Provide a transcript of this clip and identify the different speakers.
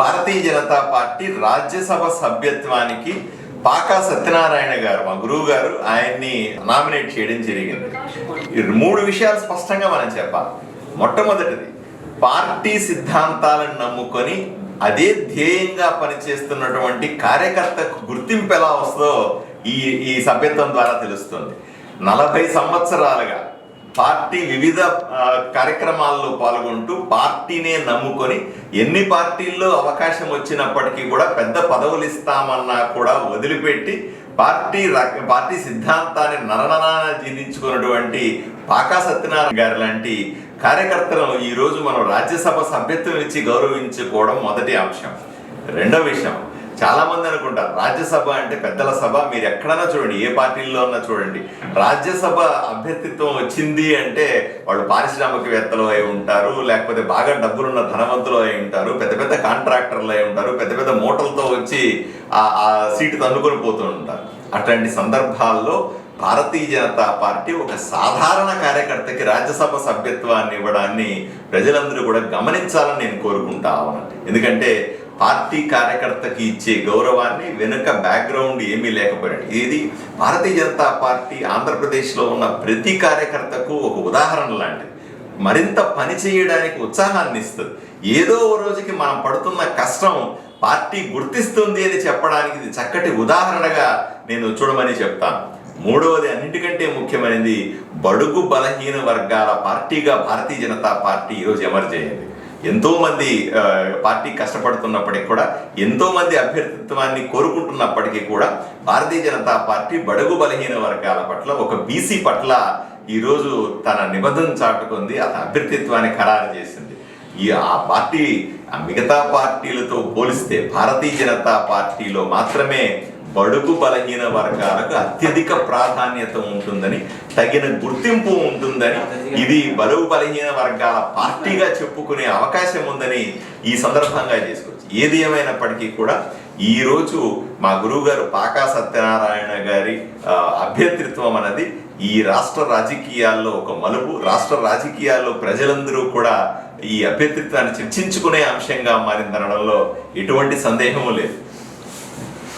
Speaker 1: భారతీయ Janata party Rajya Sabha సభ్యత్వానికి పాకా సత్యనారాయణ గారు మా గురువు గారు ఆయన్ని నామినేట్ చేయడం జరిగింది. మూడు విషయాలు స్పష్టంగా మనం చెప్పాలి. మొట్టమొదటిది పార్టీ సిద్ధాంతాలను నమ్ముకొని అదే ధ్యేయంగా పనిచేస్తున్నటువంటి కార్యకర్తకు గుర్తింపు ఎలా వస్తుందో ఈ ఈ సభ్యత్వం ద్వారా తెలుస్తుంది. నలభై సంవత్సరాలుగా పార్టీ వివిధ కార్యక్రమాల్లో పాల్గొంటూ పార్టీనే నమ్ముకొని ఎన్ని పార్టీల్లో అవకాశం వచ్చినప్పటికీ కూడా పెద్ద పదవులు ఇస్తామన్నా కూడా వదిలిపెట్టి పార్టీ పార్టీ సిద్ధాంతాన్ని నరనరాన జీర్ణించుకున్నటువంటి పాకా సత్యనారాయణ గారి లాంటి కార్యకర్తలను ఈరోజు మనం రాజ్యసభ సభ్యత్వం ఇచ్చి గౌరవించుకోవడం మొదటి అంశం. రెండో విషయం చాలా మంది అనుకుంటారు రాజ్యసభ అంటే పెద్దల సభ మీరు ఎక్కడైనా చూడండి ఏ పార్టీల్లో ఉన్నా చూడండి. రాజ్యసభ అభ్యర్థిత్వం వచ్చింది అంటే వాళ్ళు పారిశ్రామికవేత్తలు అయి ఉంటారు లేకపోతే బాగా డబ్బులున్న ధనవంతులు అయి ఉంటారు పెద్ద పెద్ద కాంట్రాక్టర్లు అయి ఉంటారు పెద్ద పెద్ద మూటలతో వచ్చి ఆ ఆ సీటు తన్నుకొని పోతూ ఉంటారు. అట్లాంటి సందర్భాల్లో భారతీయ జనతా పార్టీ ఒక సాధారణ కార్యకర్తకి రాజ్యసభ సభ్యత్వాన్ని ఇవ్వడాన్ని ప్రజలందరూ కూడా గమనించాలని నేను కోరుకుంటా ఉన్నాను. ఎందుకంటే పార్టీ కార్యకర్తకి ఇచ్చే గౌరవాన్ని వెనుక బ్యాక్గ్రౌండ్ ఏమీ లేకపోయాడు. ఇది భారతీయ జనతా పార్టీ ఆంధ్రప్రదేశ్లో ఉన్న ప్రతి కార్యకర్తకు ఒక ఉదాహరణ లాంటిది. మరింత పని చేయడానికి ఉత్సాహాన్ని ఇస్తుంది. ఏదో ఓ రోజుకి మనం పడుతున్న కష్టం పార్టీ గుర్తిస్తుంది అని చెప్పడానికి ఇది చక్కటి ఉదాహరణగా నేను చూడమని చెప్తాను. మూడవది అన్నిటికంటే ముఖ్యమైనది బడుగు బలహీన వర్గాల పార్టీగా భారతీయ జనతా పార్టీ ఈరోజు ఎమర్జ్ అయ్యింది. ఎంతోమంది పార్టీ కష్టపడుతున్నప్పటికీ కూడా ఎంతోమంది అభ్యర్థిత్వాన్ని కోరుకుంటున్నప్పటికీ కూడా భారతీయ జనతా పార్టీ బడుగు బలహీన వర్గాల పట్ల ఒక బీసీ పట్ల ఈరోజు తన నిబంధన చాటుకుంది అతని అభ్యర్థిత్వాన్ని ఖరారు చేసింది. ఈ ఆ పార్టీ ఆ మిగతా పార్టీలతో పోలిస్తే భారతీయ జనతా పార్టీలో మాత్రమే బడుగు బలహీన వర్గాలకు అత్యధిక ప్రాధాన్యత ఉంటుందని తగిన గుర్తింపు ఉంటుందని ఇది బలుగు బలహీన వర్గాల పార్టీగా చెప్పుకునే అవకాశం ఉందని ఈ సందర్భంగా చేసుకోవచ్చు ఏది ఏమైనప్పటికీ కూడా ఈ రోజు మా గురువు గారు పాకా సత్యనారాయణ గారి అభ్యర్థిత్వం అన్నది ఈ రాష్ట్ర రాజకీయాల్లో ఒక మలుపు. రాష్ట్ర రాజకీయాల్లో ప్రజలందరూ కూడా ఈ అభ్యర్థిత్వాన్ని చర్చించుకునే అంశంగా మారిందనడంలో ఎటువంటి సందేహము లేదు.